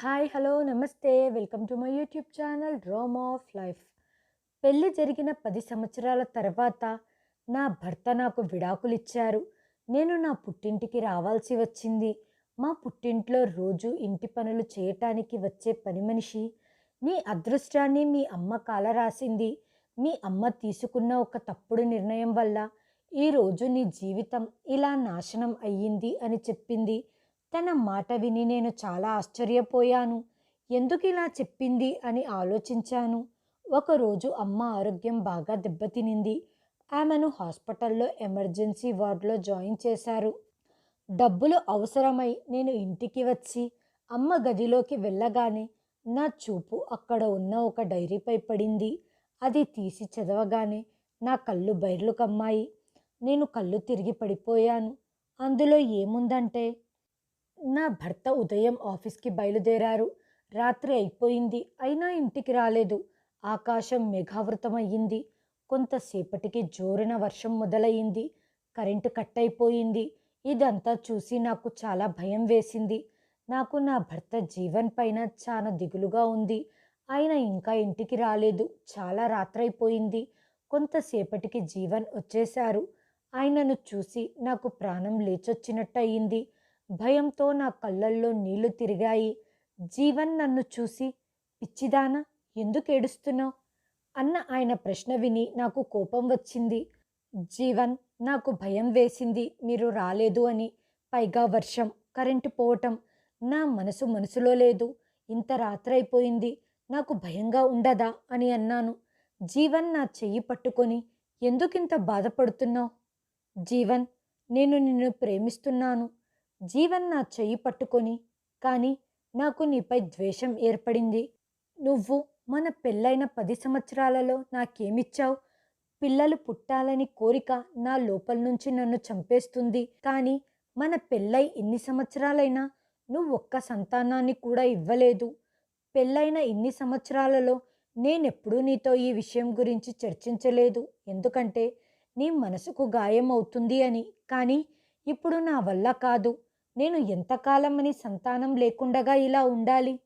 Hi hello నమస్తే. Welcome to my YouTube channel dream of life పెళ్ళి జరిగిన పది సంవత్సరాల తర్వాత నా భర్త నాకు విడాకులు ఇచ్చారు. నేను నా పుట్టింటికి రావాల్సి వచ్చింది. మా పుట్టింట్లో రోజు ఇంటి పనులు చేయటానికి వచ్చే పని మనిషి. నీ అదృష్టాన్ని మీ అమ్మ కాల రాసింది మీ అమ్మ తీసుకున్న ఒక తప్పుడు నిర్ణయం వల్ల ఈరోజు నీ జీవితం ఇలా నాశనం అయ్యింది అని చెప్పింది. తన మాట విని నేను చాలా ఆశ్చర్యపోయాను. ఎందుకు ఇలా చెప్పింది అని ఆలోచించాను. ఒకరోజు అమ్మ ఆరోగ్యం బాగా దెబ్బతినింది. ఆమెను హాస్పిటల్లో ఎమర్జెన్సీ వార్డులో జాయిన్ చేశారు. డబ్బులు అవసరమై నేను ఇంటికి వచ్చి అమ్మ గదిలోకి వెళ్ళగానే నా చూపు అక్కడ ఉన్న ఒక డైరీపై పడింది. అది తీసి చదవగానే నా కళ్ళు బయర్లు కమ్మాయి. నేను కళ్ళు తిరిగి పడిపోయాను. అందులో ఏముందంటే నా భర్త ఉదయం ఆఫీస్కి బయలుదేరారు. రాత్రి అయిపోయింది అయినా ఇంటికి రాలేదు. ఆకాశం మేఘావృతమయ్యింది. కొంతసేపటికి జోరున వర్షం మొదలయ్యింది. కరెంటు కట్ అయిపోయింది ఇదంతా చూసి నాకు చాలా భయం వేసింది. నాకు నా భర్త జీవన్ పైన చాలా దిగులుగా ఉంది. ఆయన ఇంకా ఇంటికి రాలేదు. చాలా రాత్రైపోయింది. కొంతసేపటికి జీవన్ వచ్చేశారు. ఆయనను చూసి నాకు ప్రాణం లేచొచ్చినట్టు అయింది భయంతో నా కళ్ళల్లో నీళ్ళు తిరిగాయి. జీవన్ నన్ను చూసి పిచ్చిదానా ఎందుకు ఏడుస్తున్నావు? అన్న ఆయన ప్రశ్న విని నాకు కోపం వచ్చింది. జీవన్ నాకు భయం వేసింది మీరు రాలేదు అని. పైగా వర్షం కరెంటు పోవటం నా మనసు మనసులో లేదు. ఇంత రాత్రైపోయింది నాకు భయంగా ఉండదా? అని అన్నాను. జీవన్ నా చెయ్యి పట్టుకొని ఎందుకింత బాధపడుతున్నావు? జీవన్ నేను నిన్ను ప్రేమిస్తున్నాను. జీవన్ నా చెయ్యి పట్టుకొని కానీ నాకు నీపై ద్వేషం ఏర్పడింది. నువ్వు మన పెళ్ళైన పది సంవత్సరాలలో నాకేమిచ్చావు? పిల్లలు పుట్టాలని కోరిక నా లోపల నుంచి నన్ను చంపేస్తుంది. కానీ మన పెళ్ళై ఎన్ని సంవత్సరాలైనా నువ్వు ఒక్క సంతానాన్ని కూడా ఇవ్వలేదు. పెళ్ళైన ఇన్ని సంవత్సరాలలో నేనెప్పుడూ నీతో ఈ విషయం గురించి చర్చించలేదు. ఎందుకంటే నీ మనసుకు గాయం అవుతుంది అని. కానీ ఇప్పుడు నా వల్ల కాదు. నేను ఎంతకాలమని సంతానం లేకుండగా ఇలా ఉండాలి?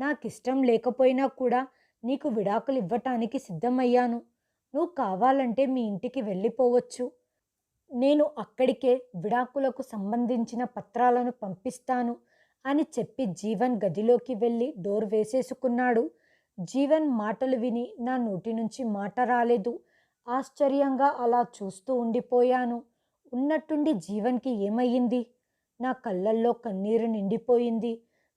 నాకిష్టం లేకపోయినా కూడా నీకు విడాకులు ఇవ్వటానికి సిద్ధమయ్యాను. నువ్వు కావాలంటే మీ ఇంటికి వెళ్ళిపోవచ్చు. నేను అక్కడికే విడాకులకు సంబంధించిన పత్రాలను పంపిస్తాను అని చెప్పి జీవన్ గదిలోకి వెళ్ళి డోర్ వేసేసుకున్నాడు. జీవన్ మాటలు విని నా నోటి నుంచి మాట రాలేదు. ఆశ్చర్యంగా అలా చూస్తూ ఉండిపోయాను. ఉన్నట్టుండి జీవన్కి ఏమయ్యింది? నా కళ్ళల్లో కన్నీరు నిండిపోయింది.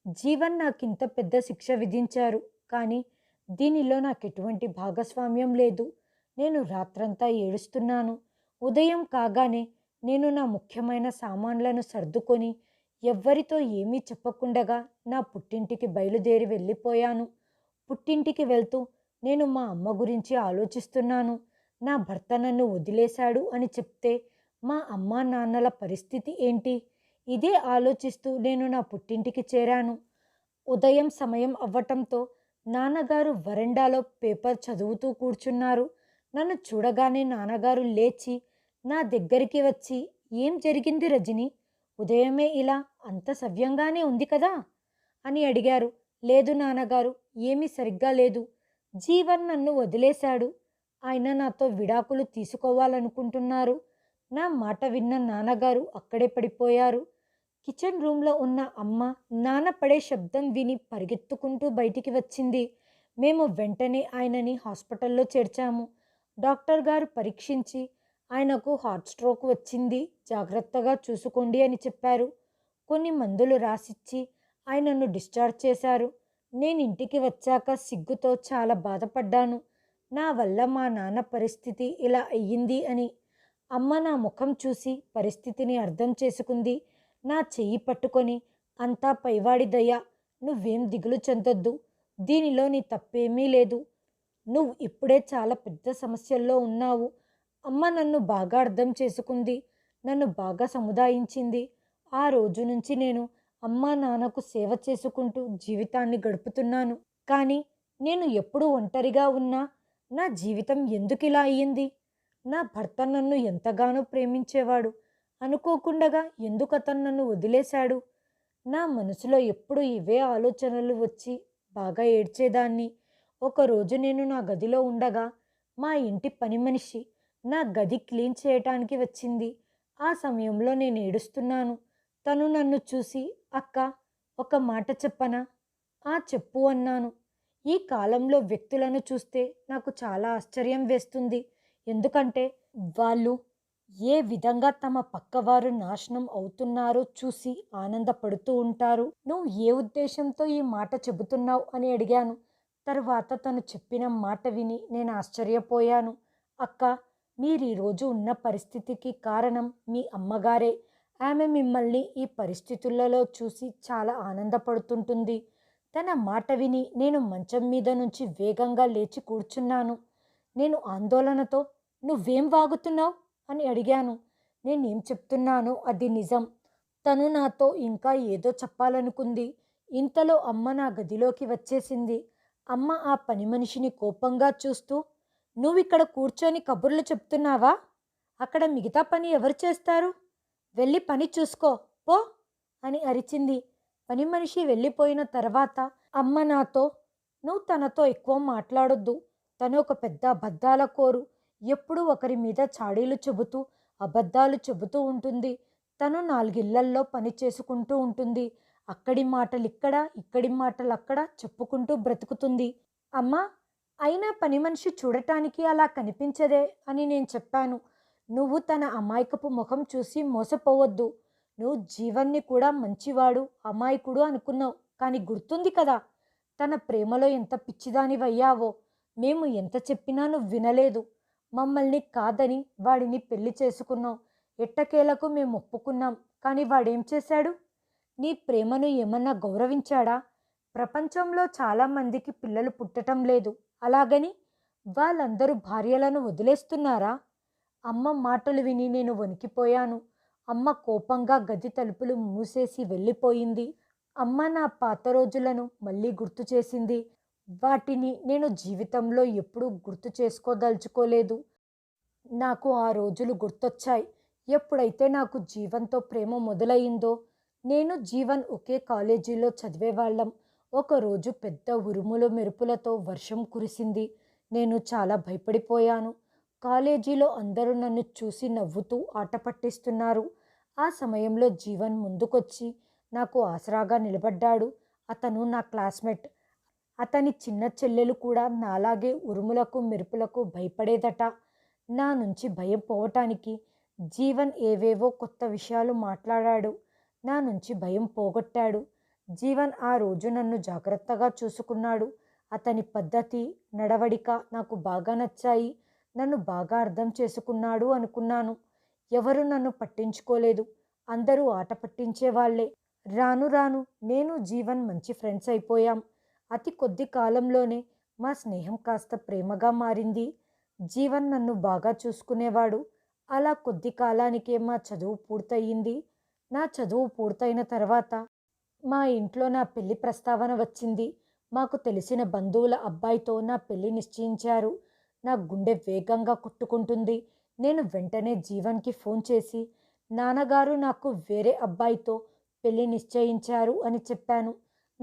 జీవన్ నాకింత పెద్ద శిక్ష విధించారు. కానీ దీనిలో నాకు ఎటువంటి భాగస్వామ్యం లేదు. నేను రాత్రంతా ఏడుస్తున్నాను. ఉదయం కాగానే నేను నా ముఖ్యమైన సామాన్లను సర్దుకొని ఎవ్వరితో ఏమీ చెప్పకుండగా నా పుట్టింటికి బయలుదేరి వెళ్ళిపోయాను. పుట్టింటికి వెళ్తూ నేను మా అమ్మ గురించి ఆలోచిస్తున్నాను. నా భర్త నన్ను వదిలేశాడు అని చెప్తే మా అమ్మా నాన్నల పరిస్థితి ఏంటి? ఇదే ఆలోచిస్తూ నేను నా పుట్టింటికి చేరాను. ఉదయం సమయం అవ్వటంతో నాన్నగారు వరండాలో పేపర్ చదువుతూ కూర్చున్నారు. నన్ను చూడగానే నాన్నగారు లేచి నా దగ్గరికి వచ్చి ఏం జరిగింది రజని? ఉదయమే ఇలా అంత సవ్యంగానే ఉంది కదా అని అడిగారు. లేదు నాన్నగారు ఏమీ సరిగ్గా లేదు. జీవన్ నన్ను వదిలేశాడు. ఆయన నాతో విడాకులు తీసుకోవాలనుకుంటున్నారు. నా మాట విన్న నాన్నగారు అక్కడే పడిపోయారు. కిచెన్ రూమ్లో ఉన్న అమ్మ నాన్న పడే శబ్దం విని పరిగెత్తుకుంటూ బయటికి వచ్చింది. మేము వెంటనే ఆయనని హాస్పిటల్లో చేర్చాము. డాక్టర్ గారు పరీక్షించి ఆయనకు హార్ట్ స్ట్రోక్ వచ్చింది. జాగ్రత్తగా చూసుకోండి అని చెప్పారు. కొన్ని మందులు రాసిచ్చి ఆయనను డిశ్చార్జ్ చేశారు. నేను ఇంటికి వచ్చాక సిగ్గుతో చాలా బాధపడ్డాను. నా వల్ల మా నాన్న పరిస్థితి ఇలా అయ్యింది అని. అమ్మ నా ముఖం చూసి పరిస్థితిని అర్థం చేసుకుంది. నా చెయ్యి పట్టుకొని అంతా పైవాడి దయ నువ్వేం దిగులు చెందొద్దు. దీనిలో నీ తప్పేమీ లేదు. నువ్వు ఇప్పుడే చాలా పెద్ద సమస్యల్లో ఉన్నావు. అమ్మ నన్ను బాగా అర్థం చేసుకుంది. నన్ను బాగా సముదాయించింది. ఆ రోజు నుంచి నేను అమ్మా నాన్నకు సేవ చేసుకుంటూ జీవితాన్ని గడుపుతున్నాను. కానీ నేను ఎప్పుడు ఒంటరిగా ఉన్నా నా జీవితం ఎందుకు ఇలా అయ్యింది? నా భర్త నన్ను ఎంతగానో ప్రేమించేవాడు. అనుకోకుండగా ఎందుకు అతను నన్ను వదిలేశాడు? నా మనసులో ఎప్పుడు ఇవే ఆలోచనలు వచ్చి బాగా ఏడ్చేదాన్ని. ఒకరోజు నేను నా గదిలో ఉండగా మా ఇంటి పని మనిషి నా గది క్లీన్ చేయటానికి వచ్చింది. ఆ సమయంలో నేను ఏడుస్తున్నాను. తను నన్ను చూసి అక్క ఒక మాట చెప్పనా? ఆ చెప్పు అన్నాను. ఈ కాలంలో వ్యక్తులను చూస్తే నాకు చాలా ఆశ్చర్యం వేస్తుంది. ఎందుకంటే వాళ్ళు ఏ విధంగా తమ పక్కవారు నాశనం అవుతున్నారో చూసి ఆనందపడుతూ ఉంటారు? నువ్వు ఏ ఉద్దేశంతో ఈ మాట చెబుతున్నావు? అని అడిగాను. తర్వాత తను చెప్పిన మాట విని నేను ఆశ్చర్యపోయాను. అక్క మీరు ఈరోజు ఉన్న పరిస్థితికి కారణం మీ అమ్మగారే. ఆమె మిమ్మల్ని ఈ పరిస్థితులలో చూసి చాలా ఆనందపడుతుంటుంది. తన మాట విని నేను మంచం మీద నుంచి వేగంగా లేచి కూర్చున్నాను. నేను ఆందోళనతో నువ్వేం వాగుతున్నావు? అని అడిగాను. నేనేం చెప్తున్నానో అది నిజం. తను నాతో ఇంకా ఏదో చెప్పాలనుకుంది. ఇంతలో అమ్మ నా గదిలోకి వచ్చేసింది. అమ్మ ఆ పని మనిషిని కోపంగా చూస్తూ నువ్వు ఇక్కడ కూర్చొని కబుర్లు చెప్తున్నావా? అక్కడ మిగతా పని ఎవరు చేస్తారు? వెళ్ళి పని చూసుకో పో అని అరిచింది. పని మనిషి వెళ్ళిపోయిన తర్వాత అమ్మ నాతో నువ్వు తనతో ఎక్కువ మాట్లాడొద్దు. తను ఒక పెద్ద అబద్ధాల కోరు. ఎప్పుడూ ఒకరి మీద చాడీలు చెబుతూ అబద్ధాలు చెబుతూ ఉంటుంది. తను నాలుగిళ్ళల్లో పని చేసుకుంటూ ఉంటుంది. అక్కడి మాటలు ఇక్కడ ఇక్కడి మాటలు అక్కడ చెప్పుకుంటూ బ్రతుకుతుంది. అమ్మా అయినా పని మనిషి చూడటానికి అలా కనిపించదే అని నేను చెప్పాను. నువ్వు తన అమాయకపు ముఖం చూసి మోసపోవద్దు. నువ్వు జీవన్ని కూడా మంచివాడు అమాయకుడు అనుకున్నావు. కానీ గుర్తుంది కదా తన ప్రేమలో ఎంత పిచ్చిదానివయ్యావో. మేము ఎంత చెప్పినా నువ్వు వినలేదు. మమ్మల్ని కాదని వాడిని పెళ్ళి చేసుకున్నాం. ఎట్టకేలకు మేము ఒప్పుకున్నాం. కానీ వాడేం చేశాడు? నీ ప్రేమను ఏమన్నా గౌరవించాడా? ప్రపంచంలో చాలామందికి పిల్లలు పుట్టటం లేదు. అలాగని వాళ్ళందరూ భార్యలను వదిలేస్తున్నారా? అమ్మ మాటలు విని నేను వణికిపోయాను. అమ్మ కోపంగా గది తలుపులు మూసేసి వెళ్ళిపోయింది. అమ్మ నా పాత రోజులను మళ్ళీ గుర్తు చేసింది. వాటిని నేను జీవితంలో ఎప్పుడూ గుర్తు చేసుకోదలుచుకోలేదు. నాకు ఆ రోజులు గుర్తొచ్చాయి. ఎప్పుడైతే నాకు జీవన్తో ప్రేమ మొదలైందో నేను జీవన్ ఒకే కాలేజీలో చదివేవాళ్ళం. ఒకరోజు పెద్ద ఉరుముల మెరుపులతో వర్షం కురిసింది. నేను చాలా భయపడిపోయాను. కాలేజీలో అందరూ నన్ను చూసి నవ్వుతూ ఆట పట్టిస్తున్నారు. ఆ సమయంలో జీవన్ ముందుకొచ్చి నాకు ఆసరాగా నిలబడ్డాడు. అతను నా క్లాస్మేట్. అతని చిన్న చెల్లెలు కూడా నాలాగే ఉరుములకు మెరుపులకు భయపడేదట. నా నుంచి భయం పోవటానికి జీవన్ ఏవేవో కొత్త విషయాలు మాట్లాడాడు. నా నుంచి భయం పోగొట్టాడు. జీవన్ ఆ రోజు నన్ను జాగ్రత్తగా చూసుకున్నాడు. అతని పద్ధతి నడవడిక నాకు బాగా నచ్చాయి. నన్ను బాగా అర్థం చేసుకున్నాడు అనుకున్నాను. ఎవరు నన్ను పట్టించుకోలేదు. అందరూ ఆట పట్టించేవాళ్ళే రాను రాను నేను జీవన్ మంచి ఫ్రెండ్స్ అయిపోయాం. అతి కొద్ది కాలంలోనే మా స్నేహం కాస్త ప్రేమగా మారింది. జీవన్ నన్ను బాగా చూసుకునేవాడు. అలా కొద్ది కాలానికే మా చదువు పూర్తయింది. నా చదువు పూర్తయిన తర్వాత మా ఇంట్లో నా పెళ్ళి ప్రస్తావన వచ్చింది. మాకు తెలిసిన బంధువుల అబ్బాయితో నా పెళ్ళి నిశ్చయించారు. నా గుండె వేగంగా కొట్టుకుంటుంది. నేను వెంటనే జీవన్కి ఫోన్ చేసి నాన్నగారు నాకు వేరే అబ్బాయితో పెళ్ళి నిశ్చయించారు అని చెప్పాను.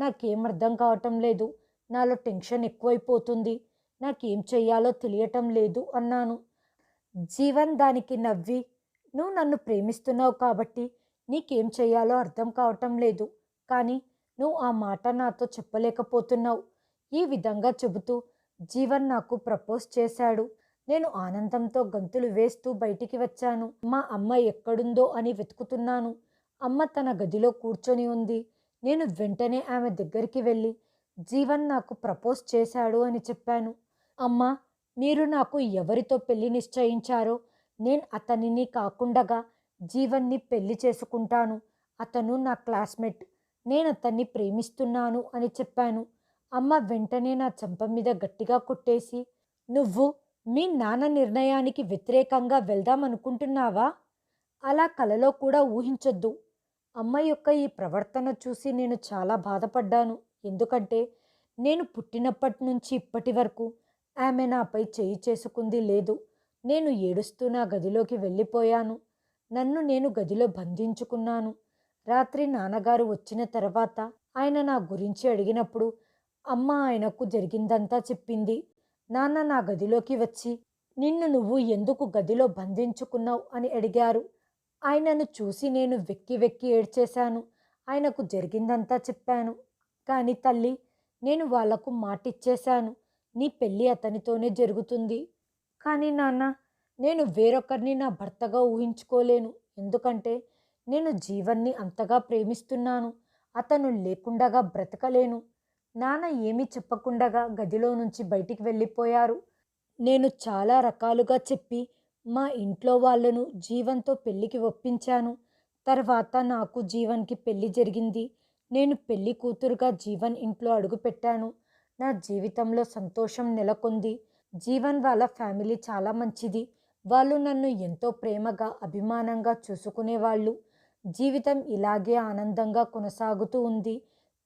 నాకేం అర్థం కావటం లేదు. నాలో టెన్షన్ ఎక్కువైపోతుంది. నాకేం చెయ్యాలో తెలియటం లేదు అన్నాను. జీవన్ దానికి నవ్వి నువ్వు నన్ను ప్రేమిస్తున్నావు కాబట్టి నీకేం చెయ్యాలో అర్థం కావటం లేదు. కానీ నువ్వు ఆ మాట నాతో చెప్పలేకపోతున్నావు. ఈ విధంగా చెబుతూ జీవన్ నాకు ప్రపోజ్ చేశాడు. నేను ఆనందంతో గంతులు వేస్తూ బయటికి వచ్చాను. మా అమ్మ ఎక్కడుందో అని వెతుకుతున్నాను. అమ్మ తన గదిలో కూర్చొని ఉంది. నేను వెంటనే ఆమె దగ్గరికి వెళ్ళి జీవన్ నాకు ప్రపోజ్ చేశాడు అని చెప్పాను. అమ్మ మీరు నాకు ఎవరితో పెళ్ళి నిశ్చయించారో నేను అతనిని కాకుండగా జీవన్ని పెళ్ళి చేసుకుంటాను. అతను నా క్లాస్మేట్. నేను అతన్ని ప్రేమిస్తున్నాను అని చెప్పాను. అమ్మ వెంటనే నా చెంప మీద గట్టిగా కొట్టేసి నువ్వు మీ నాన్న నిర్ణయానికి వ్యతిరేకంగా వెళ్దాం అనుకుంటున్నావా అలా కలలో కూడా ఊహించొద్దు. అమ్మ యొక్క ఈ ప్రవర్తన చూసి నేను చాలా బాధపడ్డాను. ఎందుకంటే నేను పుట్టినప్పటి నుంచి ఇప్పటి వరకు ఆమె నాపై చేయి చేసుకుంది లేదు. నేను ఏడుస్తూ నా గదిలోకి వెళ్ళిపోయాను. నన్ను నేను గదిలో బంధించుకున్నాను. రాత్రి నాన్నగారు వచ్చిన తర్వాత ఆయన నా గురించి అడిగినప్పుడు అమ్మ ఆయనకు జరిగిందంతా చెప్పింది. నాన్న నా గదిలోకి వచ్చి నిన్ను నువ్వు ఎందుకు గదిలో బంధించుకున్నావు? అని అడిగారు. ఆయనను చూసి నేను వెక్కి వెక్కి ఏడ్చేశాను. ఆయనకు జరిగిందంతా చెప్పాను. కానీ తల్లి నేను వాళ్ళకు మాటిచ్చేశాను. నీ పెళ్ళి అతనితోనే జరుగుతుంది. కానీ నాన్న నేను వేరొకరిని నా భర్తగా ఊహించుకోలేను. ఎందుకంటే నేను జీవన్ని అంతగా ప్రేమిస్తున్నాను. అతను లేకుండగా బ్రతకలేను. నాన్న ఏమీ చెప్పకుండగా గదిలో నుంచి బయటికి వెళ్ళిపోయారు. నేను చాలా రకాలుగా చెప్పి మా ఇంట్లో వాళ్ళను జీవన్తో పెళ్ళికి ఒప్పించాను. తర్వాత నాకు జీవన్కి పెళ్ళి జరిగింది. నేను పెళ్ళి కూతురుగా జీవన్ ఇంట్లో అడుగుపెట్టాను నా జీవితంలో సంతోషం నెలకొంది. జీవన్ వాళ్ళ ఫ్యామిలీ చాలా మంచిది. వాళ్ళు నన్ను ఎంతో ప్రేమగా అభిమానంగా చూసుకునేవాళ్ళు. జీవితం ఇలాగే ఆనందంగా కొనసాగుతూ ఉంది.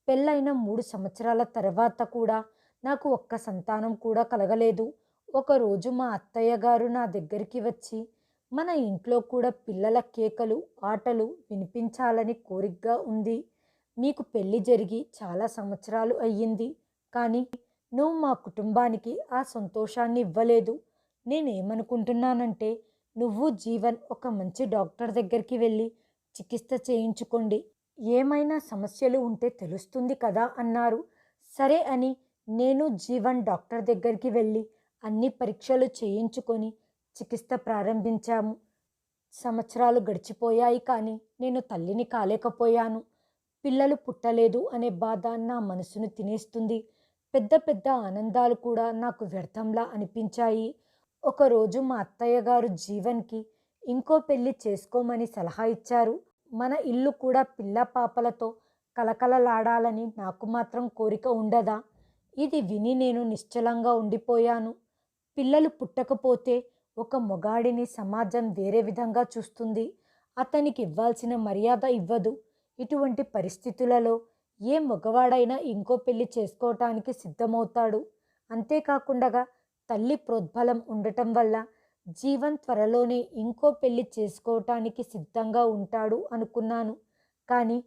పెళ్ళైన మూడు సంవత్సరాల తర్వాత కూడా నాకు ఒక్క సంతానం కూడా కలగలేదు. ఒకరోజు మా అత్తయ్య గారు నా దగ్గరికి వచ్చి మన ఇంట్లో కూడా పిల్లల కేకలు ఆటలు వినిపించాలని కోరికగా ఉంది. మీకు పెళ్ళి జరిగి చాలా సంవత్సరాలు అయ్యింది. కానీ నువ్వు మా కుటుంబానికి ఆ సంతోషాన్ని ఇవ్వలేదు. నేనేమనుకుంటున్నానంటే నువ్వు జీవన్ ఒక మంచి డాక్టర్ దగ్గరికి వెళ్ళి చికిత్స చేయించుకోండి. ఏమైనా సమస్యలు ఉంటే తెలుస్తుంది కదా అన్నారు. సరే అని నేను జీవన్ డాక్టర్ దగ్గరికి వెళ్ళి అన్ని పరీక్షలు చేయించుకొని చికిత్స ప్రారంభించాము. సంవత్సరాలు గడిచిపోయాయి కానీ నేను తల్లిని కాలేకపోయాను. పిల్లలు పుట్టలేదు అనే బాధ నా మనసును తినేస్తుంది. పెద్ద పెద్ద ఆనందాలు కూడా నాకు వ్యర్థంలా అనిపించాయి. ఒకరోజు మా అత్తయ్య గారు జీవన్కి ఇంకో పెళ్ళి చేసుకోమని సలహా ఇచ్చారు. మన ఇల్లు కూడా పిల్ల పాపలతో కలకలలాడాలని నాకు మాత్రం కోరిక ఉండదా? ఇది విని నేను నిశ్చలంగా ఉండిపోయాను. పిల్లలు పుట్టకపోతే ఒక మొగాడిని సమాజం వేరే విధంగా చూస్తుంది. అతనికి ఇవ్వాల్సిన మర్యాద ఇవ్వదు. ఇటువంటి పరిస్థితులలో ఏ మగవాడైనా ఇంకో పెళ్ళి చేసుకోవటానికి సిద్ధమవుతాడు. అంతేకాకుండా తల్లి ప్రోద్బలం ఉండటం వల్ల జీవన్ త్వరలోనే ఇంకో పెళ్ళి చేసుకోవటానికి సిద్ధంగా ఉంటాడు అనుకున్నాను. కానీ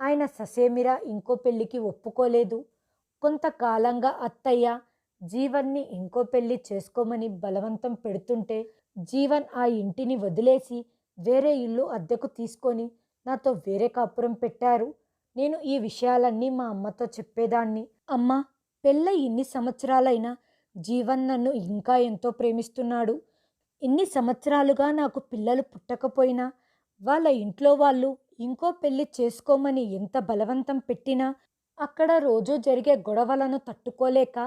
ఆయన ససేమిరా ఇంకో పెళ్ళికి ఒప్పుకోలేదు. కొంతకాలంగా అత్తయ్య జీవన్ని ఇంకో పెళ్ళి చేసుకోమని బలవంతం పెడుతుంటే జీవన్ ఆ ఇంటిని వదిలేసి వేరే ఇల్లు అద్దెకు తీసుకొని నాతో వేరే కాపురం పెట్టారు. నేను ఈ విషయాలన్నీ మా అమ్మతో చెప్పేదాన్ని. అమ్మ పెళ్ళ ఇన్ని సంవత్సరాలైనా జీవన్ నన్ను ఇంకా ఎంతో ప్రేమిస్తున్నాడు. ఇన్ని సంవత్సరాలుగా నాకు పిల్లలు పుట్టకపోయినా వాళ్ళ ఇంట్లో వాళ్ళు ఇంకో పెళ్ళి చేసుకోమని ఎంత బలవంతం పెట్టినా అక్కడ రోజు జరిగే గొడవలను తట్టుకోలేక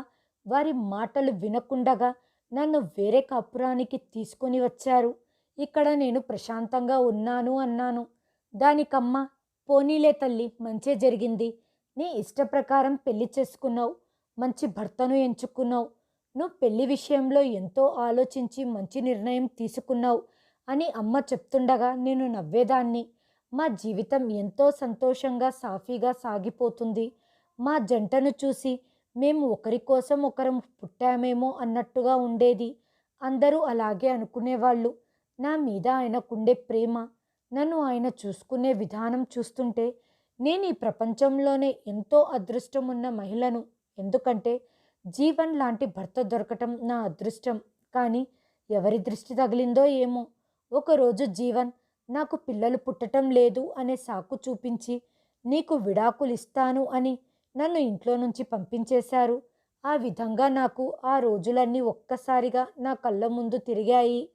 వారి మాటలు వినకుండగా నన్ను వేరే కాపురానికి తీసుకొని వచ్చారు. ఇక్కడ నేను ప్రశాంతంగా ఉన్నాను అన్నాను. దానికమ్మ పోనీలే తల్లి మంచే జరిగింది. నీ ఇష్ట ప్రకారం పెళ్ళి చేసుకున్నావు. మంచి భర్తను ఎంచుకున్నావు. నువ్వు పెళ్ళి విషయంలో ఎంతో ఆలోచించి మంచి నిర్ణయం తీసుకున్నావు అని అమ్మ చెప్తుండగా నేను నవ్వేదాన్ని. మా జీవితం ఎంతో సంతోషంగా సాఫీగా సాగిపోతుంది. మా జంటను చూసి మేము ఒకరి కోసం ఒకరం పుట్టామేమో అన్నట్టుగా ఉండేది. అందరూ అలాగే అనుకునేవాళ్ళు. నా మీద ఆయనకుండే ప్రేమ. నన్ను ఆయన చూసుకునే విధానం చూస్తుంటే నేను ఈ ప్రపంచంలోనే ఎంతో అదృష్టం ఉన్న మహిళను. ఎందుకంటే జీవన్ లాంటి భర్త దొరకటం నా అదృష్టం. కానీ ఎవరి దృష్టి తగిలిందో ఏమో. ఒకరోజు జీవన్ నాకు పిల్లలు పుట్టటం లేదు అనే సాకు చూపించి నీకు విడాకులు ఇస్తాను అని నన్ను ఇంట్లో నుంచి పంపించేశారు. ఆ విధంగా నాకు ఆ రోజులన్నీ ఒక్కసారిగా నా కళ్ళ ముందు తిరిగాయి.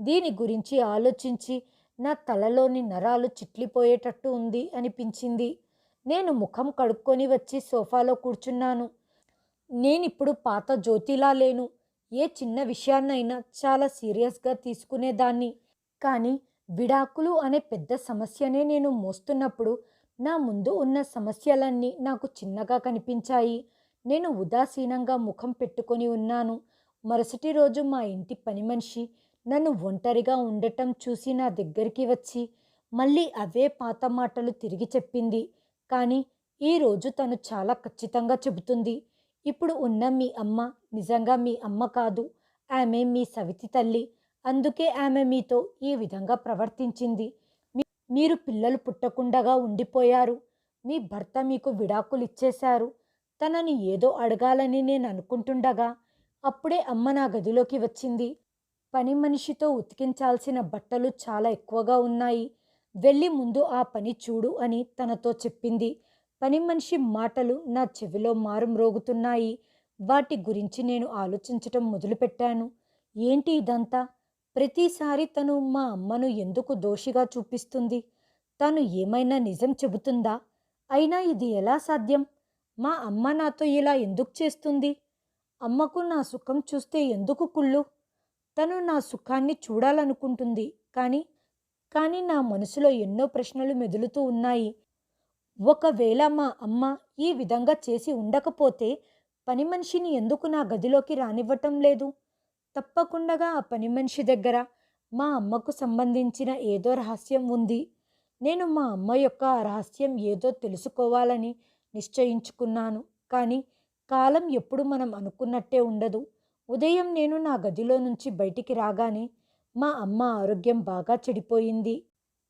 దీని గురించి ఆలోచించి నా తలలోని నరాలు చిట్లిపోయేటట్టు ఉంది అనిపించింది. నేను ముఖం కడుక్కొని వచ్చి సోఫాలో కూర్చున్నాను. నేనిప్పుడు పాత జ్యోతిలా లేను. ఏ చిన్న విషయాన్నైనా చాలా సీరియస్గా తీసుకునేదాన్ని. కానీ విడాకులు అనే పెద్ద సమస్యనే నేను మోస్తున్నప్పుడు నా ముందు ఉన్న సమస్యలన్నీ నాకు చిన్నగా కనిపించాయి. నేను ఉదాసీనంగా ముఖం పెట్టుకొని ఉన్నాను. మరుసటి రోజు మా ఇంటి పని మనిషి నన్ను ఒంటరిగా ఉండటం చూసి నా దగ్గరికి వచ్చి మళ్ళీ అవే పాత మాటలు తిరిగి చెప్పింది. కానీ ఈరోజు తను చాలా ఖచ్చితంగా చెబుతుంది. ఇప్పుడు ఉన్న మీ అమ్మ నిజంగా మీ అమ్మ కాదు. ఆమె మీ సవితి తల్లి. అందుకే ఆమె మీతో ఈ విధంగా ప్రవర్తించింది. మీరు పిల్లలు పుట్టకుండగా ఉండిపోయారు. మీ భర్త మీకు విడాకులు ఇచ్చేశారు తనని ఏదో అడగాలని నేను అనుకుంటుండగా అప్పుడే అమ్మ నా గదిలోకి వచ్చింది. పని మనిషితో ఉతికించాల్సిన బట్టలు చాలా ఎక్కువగా ఉన్నాయి. వెళ్ళి ముందు ఆ పని చూడు అని తనతో చెప్పింది. పని మనిషి మాటలు నా చెవిలో మారుమ్రోగుతున్నాయి. వాటి గురించి నేను ఆలోచించటం మొదలుపెట్టాను. ఏంటి ఇదంతా? ప్రతిసారి తను మా అమ్మను ఎందుకు దోషిగా చూపిస్తుంది? తను ఏమైనా నిజం చెబుతుందా? అయినా ఇది ఎలా సాధ్యం? మా అమ్మ నాతో ఇలా ఎందుకు చేస్తుంది? అమ్మకు నా సుఖం చూస్తే ఎందుకు కుళ్ళు? తను నా సుఖాన్ని చూడాలనుకుంటుంది కానీ కానీ నా మనసులో ఎన్నో ప్రశ్నలు మెదులుతూ ఉన్నాయి. ఒకవేళ మా అమ్మ ఈ విధంగా చేసి ఉండకపోతే పని మనిషిని ఎందుకు నా గదిలోకి రానివ్వటం లేదు? తప్పకుండా ఆ పని మనిషి దగ్గర మా అమ్మకు సంబంధించిన ఏదో రహస్యం ఉంది. నేను మా అమ్మ యొక్క ఆ రహస్యం ఏదో తెలుసుకోవాలని నిశ్చయించుకున్నాను. కానీ కాలం ఎప్పుడు మనం అనుకున్నట్టే ఉండదు. ఉదయం నేను నా గదిలో నుంచి బయటికి రాగానే మా అమ్మ ఆరోగ్యం బాగా చెడిపోయింది.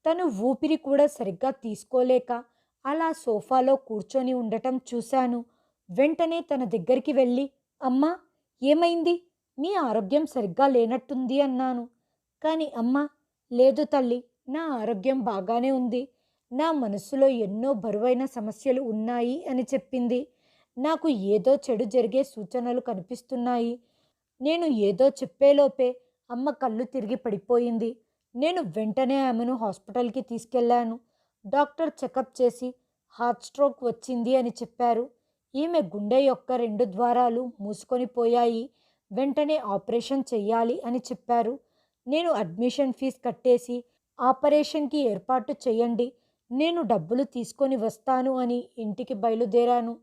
తను ఊపిరి కూడా సరిగ్గా తీసుకోలేక అలా సోఫాలో కూర్చొని ఉండటం చూశాను. వెంటనే తన దగ్గరికి వెళ్ళి అమ్మ ఏమైంది? మీ ఆరోగ్యం సరిగ్గా లేనట్టుంది అన్నాను. కానీ అమ్మ లేదు తల్లి నా ఆరోగ్యం బాగానే ఉంది. నా మనసులో ఎన్నో బరువైన సమస్యలు ఉన్నాయి అని చెప్పింది. నాకు ఏదో చెడు జరిగే సూచనలు కనిపిస్తున్నాయి. నేను ఏదో చెప్పేలోపే అమ్మ కళ్ళు తిరిగి పడిపోయింది. నేను వెంటనే ఆమెను హాస్పిటల్కి తీసుకెళ్ళాను డాక్టర్ చెకప్ చేసి హార్ట్ స్ట్రోక్ వచ్చింది అని చెప్పారు. ఈమె గుండె యొక్క రెండు ద్వారాలు మూసుకొని పోయాయి. వెంటనే ఆపరేషన్ చెయ్యాలి అని చెప్పారు. నేను అడ్మిషన్ ఫీజు కట్టేసి ఆపరేషన్కి ఏర్పాటు చేయండి నేను డబ్బులు తీసుకొని వస్తాను అని ఇంటికి బయలుదేరాను.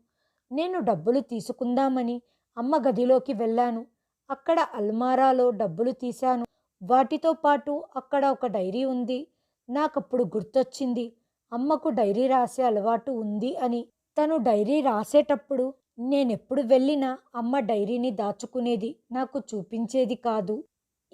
నేను డబ్బులు తీసుకుందామని అమ్మ గదిలోకి వెళ్ళాను. అక్కడ అల్మారాలో డబ్బులు తీశాను. వాటితో పాటు అక్కడ ఒక డైరీ ఉంది. నాకప్పుడు గుర్తొచ్చింది అమ్మకు డైరీ రాసే అలవాటు ఉంది అని. తను డైరీ రాసేటప్పుడు నేనెప్పుడు వెళ్ళినా అమ్మ డైరీని దాచుకునేది నాకు చూపించేది కాదు.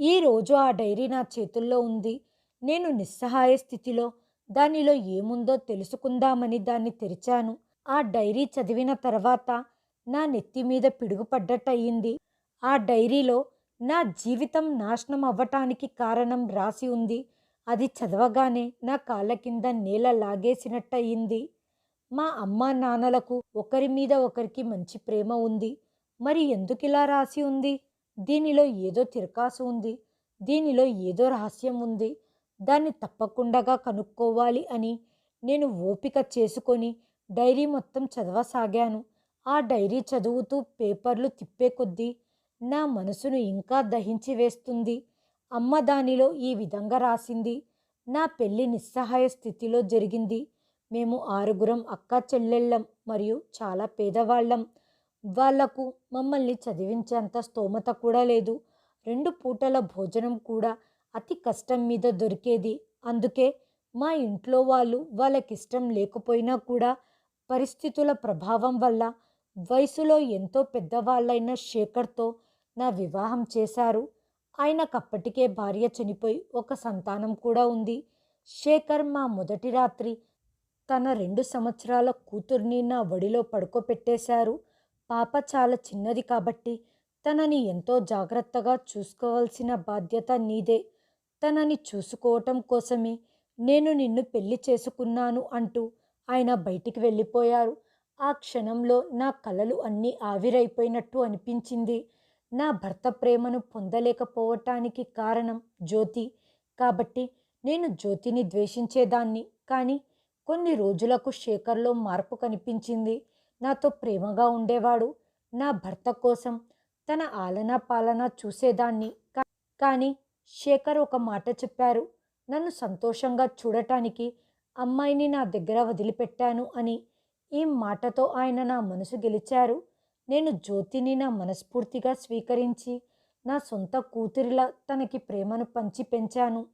ఈ రోజు ఆ డైరీ నా చేతుల్లో ఉంది. నేను నిస్సహాయ స్థితిలో దానిలో ఏముందో తెలుసుకుందామని దాన్ని తెరిచాను. ఆ డైరీ చదివిన తర్వాత నా నెత్తి మీద పిడుగుపడ్డట్టయింది. ఆ డైరీలో నా జీవితం నాశనం అవ్వటానికి కారణం రాసి ఉంది. అది చదవగానే నా కాళ్ళ కింద నేల లాగేసినట్టయింది. మా అమ్మా నాన్నలకు ఒకరి మీద ఒకరికి మంచి ప్రేమ ఉంది. మరి ఎందుకు ఇలా రాసి ఉంది? దీనిలో ఏదో తిరకాసు ఉంది. దీనిలో ఏదో రహస్యం ఉంది. దాన్ని తప్పకుండా కనుక్కోవాలి అని నేను ఓపిక చేసుకొని డైరీ మొత్తం చదవసాగాను. ఆ డైరీ చదువుతూ పేపర్లు తిప్పే కొద్దీ నా మనసును ఇంకా దహించి వేస్తుంది. అమ్మ దానిలో ఈ విధంగా రాసింది. నా పెళ్ళి నిస్సహాయ స్థితిలో జరిగింది. మేము ఆరుగురం అక్క చెల్లెళ్ళం మరియు చాలా పేదవాళ్ళం. వాళ్ళకు మమ్మల్ని చదివించేంత స్తోమత కూడా లేదు. రెండు పూటల భోజనం కూడా అతి కష్టం మీద దొరికేది. అందుకే మా ఇంట్లో వాళ్ళు వాళ్ళకిష్టం లేకపోయినా కూడా పరిస్థితుల ప్రభావం వల్ల వయసులో ఎంతో పెద్దవాళ్ళైన శేఖర్తో నా వివాహం చేశారు. ఆయనకప్పటికే భార్య చనిపోయి ఒక సంతానం కూడా ఉంది. శేఖర్ మా మొదటి రాత్రి తన రెండు సంవత్సరాల కూతుర్ని నా వడిలో పడుకోపెట్టేశారు పాప చాలా చిన్నది కాబట్టి తనని ఎంతో జాగ్రత్తగా చూసుకోవాల్సిన బాధ్యత నీదే. తనని చూసుకోవటం కోసమే నేను నిన్ను పెళ్ళి చేసుకున్నాను అంటూ ఆయన బయటికి వెళ్ళిపోయారు. ఆ క్షణంలో నా కలలు అన్నీ ఆవిరైపోయినట్టు అనిపించింది. నా భర్త ప్రేమను పొందలేకపోవటానికి కారణం జ్యోతి. కాబట్టి నేను జ్యోతిని ద్వేషించేదాన్ని. కానీ కొన్ని రోజులకు శేఖర్లో మార్పు కనిపించింది. నాతో ప్రేమగా ఉండేవాడు. నా భర్త కోసం తన ఆలనా పాలన చూసేదాన్ని. కానీ శేఖర్ ఒక మాట చెప్పారు. నన్ను సంతోషంగా చూడటానికి అమ్మాయిని నా దగ్గర వదిలిపెట్టాను అని. ఈ మాటతో ఆయన నా మనసు గెలిచారు. నేను జ్యోతిని నా మనస్ఫూర్తిగా స్వీకరించి నా సొంత కూతురిలా తనకి ప్రేమను పంచి పెంచాను.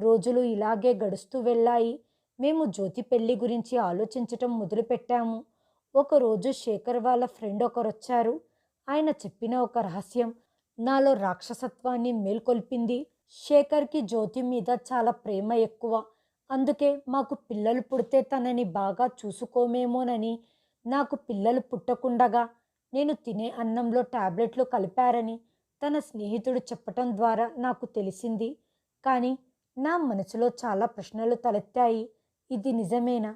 రోజులు ఇలాగే గడుస్తూ వెళ్ళాయి. మేము జ్యోతి పెళ్ళి గురించి ఆలోచించటం మొదలుపెట్టాము. ఒకరోజు శేఖర్ వాళ్ళ ఫ్రెండ్ ఒకరొచ్చారు. ఆయన చెప్పిన ఒక రహస్యం నాలో రాక్షసత్వాన్ని మేల్కొల్పింది. శేఖర్కి జ్యోతి మీద చాలా ప్రేమ ఎక్కువ. అందుకే మాకు పిల్లలు పుడితే తనని బాగా చూసుకోమేమోనని నాకు పిల్లలు పుట్టకుండగా నేను తినే అన్నంలో టాబ్లెట్లు కలిపారని తన స్నేహితుడు చెప్పటం ద్వారా నాకు తెలిసింది. కానీ నా మనసులో చాలా ప్రశ్నలు తలెత్తాయి. ఇది నిజమేనా?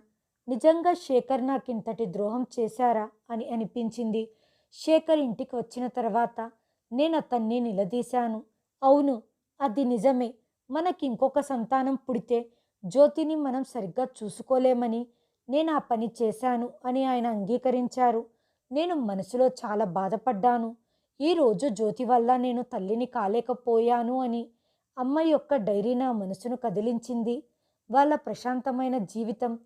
నిజంగా శేఖర్ నాకింతటి ద్రోహం చేశారా? అని అనిపించింది. శేఖర్ ఇంటికి వచ్చిన తర్వాత నేను అతన్ని నిలదీశాను. అవును అది నిజమే. మనకి ఇంకొక సంతానం పుడితే జ్యోతిని మనం సరిగ్గా చూసుకోలేమని నేను ఆ పని చేశాను అని ఆయన అంగీకరించారు. నేను మనసులో చాలా బాధపడ్డాను. ఈరోజు జ్యోతి వల్ల నేను తల్లిని కాలేకపోయాను అని అమ్మ యొక్క డైరీ నా మనసును కదిలించింది. వాళ్ళ ప్రశాంతమైన జీవితం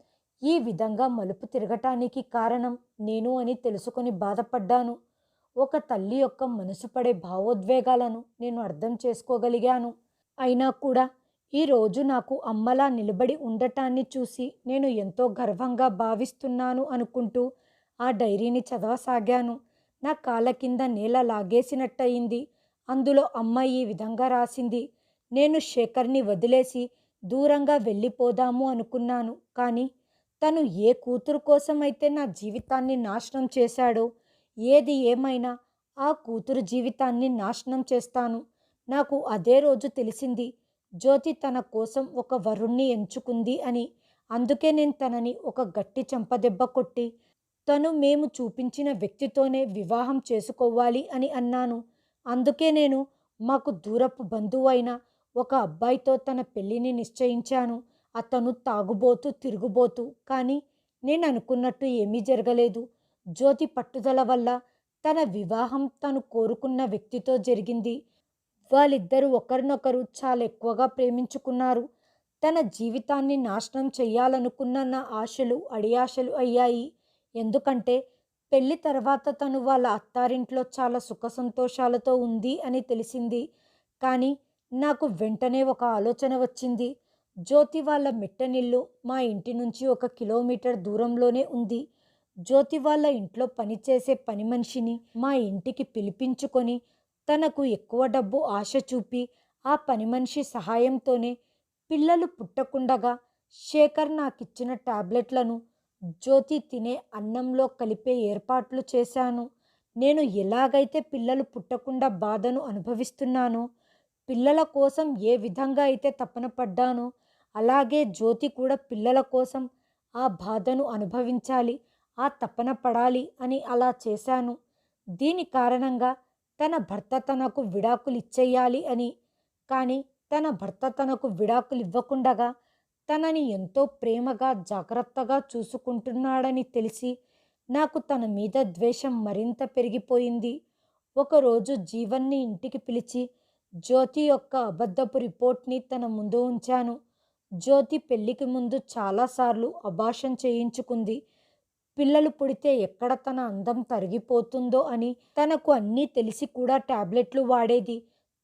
ఈ విధంగా మలుపు తిరగటానికి కారణం నేను అని తెలుసుకొని బాధపడ్డాను. ఒక తల్లి యొక్క మనసు పడే భావోద్వేగాలను నేను అర్థం చేసుకోగలిగాను. అయినా కూడా ఈరోజు నాకు అమ్మలా నిలబడి ఉండటాన్ని చూసి నేను ఎంతో గర్వంగా భావిస్తున్నాను అనుకుంటూ ఆ డైరీని చదవసాగాను. నా కాళ్ళ కింద నేల లాగేసినట్టయింది. అందులో అమ్మ ఈ విధంగా రాసింది. నేను శేఖర్ని వదిలేసి దూరంగా వెళ్ళిపోదాము అనుకున్నాను. కానీ తను ఏ కూతురు కోసమైతే నా జీవితాన్ని నాశనం చేశాడో ఏది ఏమైనా ఆ కూతురు జీవితాన్ని నాశనం చేస్తాను. నాకు అదే రోజు తెలిసింది జ్యోతి తన కోసం ఒక వరుణ్ణి ఎంచుకుంది అని. అందుకే నేను తనని ఒక గట్టి చెంపదెబ్బ కొట్టి తను మేము చూపించిన వ్యక్తితోనే వివాహం చేసుకోవాలి అని అన్నాను. అందుకే నేను మాకు దూరపు బంధువు అయినా ఒక అబ్బాయితో తన పెళ్ళిని నిశ్చయించాను. అతను తాగుబోతూ తిరుగుబోతూ కానీ నేను అనుకున్నట్టు ఏమీ జరగలేదు. జ్యోతి పట్టుదల వల్ల తన వివాహం తను కోరుకున్న వ్యక్తితో జరిగింది. వాళ్ళిద్దరూ ఒకరినొకరు చాలా ఎక్కువగా ప్రేమించుకున్నారు. తన జీవితాన్ని నాశనం చేయాలనుకున్న నా ఆశలు అడియాశలు అయ్యాయి. ఎందుకంటే పెళ్ళి తర్వాత తను వాళ్ళ అత్తారింట్లో చాలా సుఖ సంతోషాలతో ఉంది అని తెలిసింది. కానీ నాకు వెంటనే ఒక ఆలోచన వచ్చింది. జ్యోతి వాళ్ళ మిట్టనిల్లు మా ఇంటి నుంచి ఒక కిలోమీటర్ దూరంలోనే ఉంది. జ్యోతి వాళ్ళ ఇంట్లో పనిచేసే పని మనిషిని మా ఇంటికి పిలిపించుకొని తనకు ఎక్కువ డబ్బు ఆశ చూపి ఆ పని మనిషి సహాయంతోనే పిల్లలు పుట్టకుండగా శేఖర్ నాకిచ్చిన టాబ్లెట్లను జ్యోతి తినే అన్నంలో కలిపే ఏర్పాట్లు చేశాను. నేను ఎలాగైతే పిల్లలు పుట్టకుండా బాధను అనుభవిస్తున్నానో పిల్లల కోసం ఏ విధంగా అయితే తపన పడ్డానో అలాగే జ్యోతి కూడా పిల్లల కోసం ఆ బాధను అనుభవించాలి ఆ తపన పడాలి అని అలా చేశాను. దీని కారణంగా తన భర్త తనకు విడాకులు ఇచ్చేయాలి అని. కానీ తన భర్త తనకు విడాకులు ఇవ్వకుండగా తనని ఎంతో ప్రేమగా జాగ్రత్తగా చూసుకుంటున్నాడని తెలిసి నాకు తన మీద ద్వేషం మరింత పెరిగిపోయింది. ఒకరోజు జీవన్ని ఇంటికి పిలిచి జ్యోతి యొక్క అబద్ధపు రిపోర్ట్ని తన ముందు ఉంచాను. జ్యోతి పెళ్ళికి ముందు చాలాసార్లు అభాషం చేయించుకుంది. పిల్లలు పుడితే ఎక్కడ తన అందం తరిగిపోతుందో అని తనకు అన్నీ తెలిసి కూడా ట్యాబ్లెట్లు వాడేది.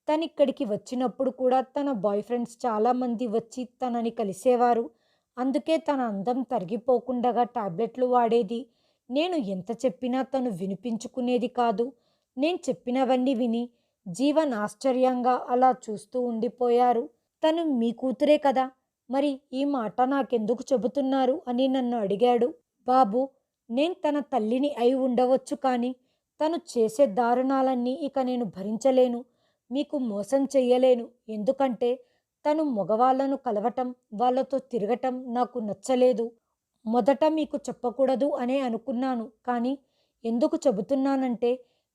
తనిక్కడికి వచ్చినప్పుడు కూడా తన బాయ్ ఫ్రెండ్స్ చాలామంది వచ్చి తనని కలిసేవారు. అందుకే తన అందం తరిగిపోకుండా ట్యాబ్లెట్లు వాడేది. నేను ఎంత చెప్పినా తను వినిపించుకునేది కాదు. నేను చెప్పినవన్నీ విని జీవన్ ఆశ్చర్యంగా అలా చూస్తూ ఉండిపోయారు. తను మీ కూతురే కదా? మరి ఈ మాట నాకెందుకు చెబుతున్నారు అని నన్ను అడిగాడు. బాబు నేను తన తల్లిని అయి ఉండవచ్చు కానీ తను చేసే దారుణాలన్నీ ఇక నేను భరించలేను. మీకు మోసం చెయ్యలేను. ఎందుకంటే తను మగవాళ్ళను కలవటం వాళ్ళతో తిరగటం నాకు నచ్చలేదు. మొదట మీకు చెప్పకూడదు అనే అనుకున్నాను. కానీ ఎందుకు చెబుతున్నానంటే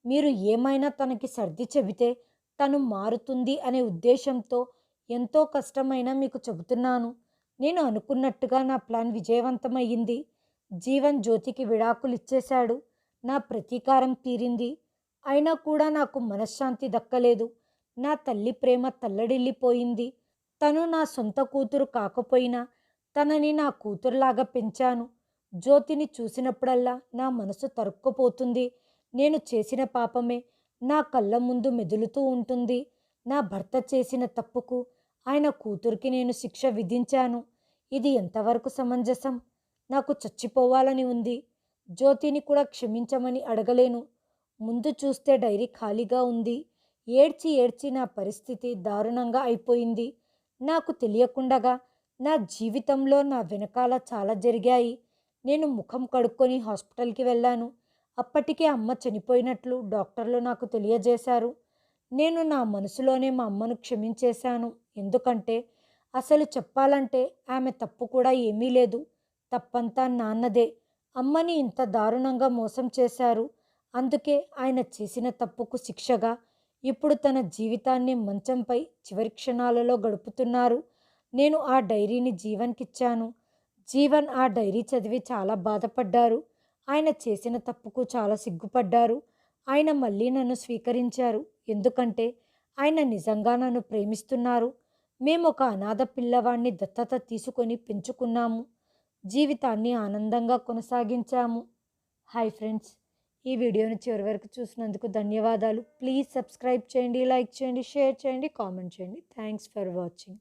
మీరు ఏమైనా తనకి సర్ది చెబితే తను మారుతుంది అనే ఉద్దేశంతో ఎంతో కష్టమైనా మీకు చెబుతున్నాను. నేను అనుకున్నట్టుగా నా ప్లాన్ విజయవంతమయ్యింది. జీవన్ జ్యోతికి విడాకులు ఇచ్చేశాడు నా ప్రతీకారం తీరింది. అయినా కూడా నాకు మనశ్శాంతి దక్కలేదు. నా తల్లి ప్రేమ తల్లడిల్లిపోయింది. తను నా సొంత కూతురు కాకపోయినా తనని నా కూతురులాగా పెంచాను. జ్యోతిని చూసినప్పుడల్లా నా మనసు తరుక్కుపోతుంది. నేను చేసిన పాపమే నా కళ్ళ ముందు మెదులుతూ ఉంటుంది. నా భర్త చేసిన తప్పుకు ఆయన కూతురికి నేను శిక్ష విధించాను. ఇది ఎంతవరకు సమంజసం? నాకు చచ్చిపోవాలని ఉంది. జ్యోతిని కూడా క్షమించమని అడగలేను. ముందు చూస్తే డైరీ ఖాళీగా ఉంది. ఏడ్చి ఏడ్చి నా పరిస్థితి దారుణంగా అయిపోయింది. నాకు తెలియకుండగా నా జీవితంలో నా వెనకాల చాలా జరిగాయి. నేను ముఖం కడుక్కొని హాస్పిటల్కి వెళ్ళాను. అప్పటికే అమ్మ చనిపోయినట్లు డాక్టర్లు నాకు తెలియజేశారు. నేను నా మనసులోనే మా అమ్మను క్షమించేశాను. ఎందుకంటే అసలు చెప్పాలంటే ఆమె తప్పు కూడా ఏమీ లేదు. తప్పంతా నాన్నదే. అమ్మని ఇంత దారుణంగా మోసం చేశారు. అందుకే ఆయన చేసిన తప్పుకు శిక్షగా ఇప్పుడు తన జీవితాన్ని మంచంపై చివరి క్షణాలలో గడుపుతున్నారు. నేను ఆ డైరీని జీవన్కిచ్చాను. జీవన్ ఆ డైరీ చదివి చాలా బాధపడ్డారు. ఆయన చేసిన తప్పుకు చాలా సిగ్గుపడ్డారు. ఆయన మళ్ళీ నన్ను స్వీకరించారు. ఎందుకంటే ఆయన నిజంగా నన్ను ప్రేమిస్తున్నారు. మేము ఒక అనాథ పిల్లవాడిని దత్తత తీసుకొని పెంచుకున్నాము. జీవితాన్ని ఆనందంగా కొనసాగించాము. హాయ్ ఫ్రెండ్స్ ఈ వీడియోని చివరి వరకు చూసినందుకు ధన్యవాదాలు. ప్లీజ్ సబ్స్క్రైబ్ చేయండి లైక్ చేయండి షేర్ చేయండి కామెంట్ చేయండి. Thanks for watching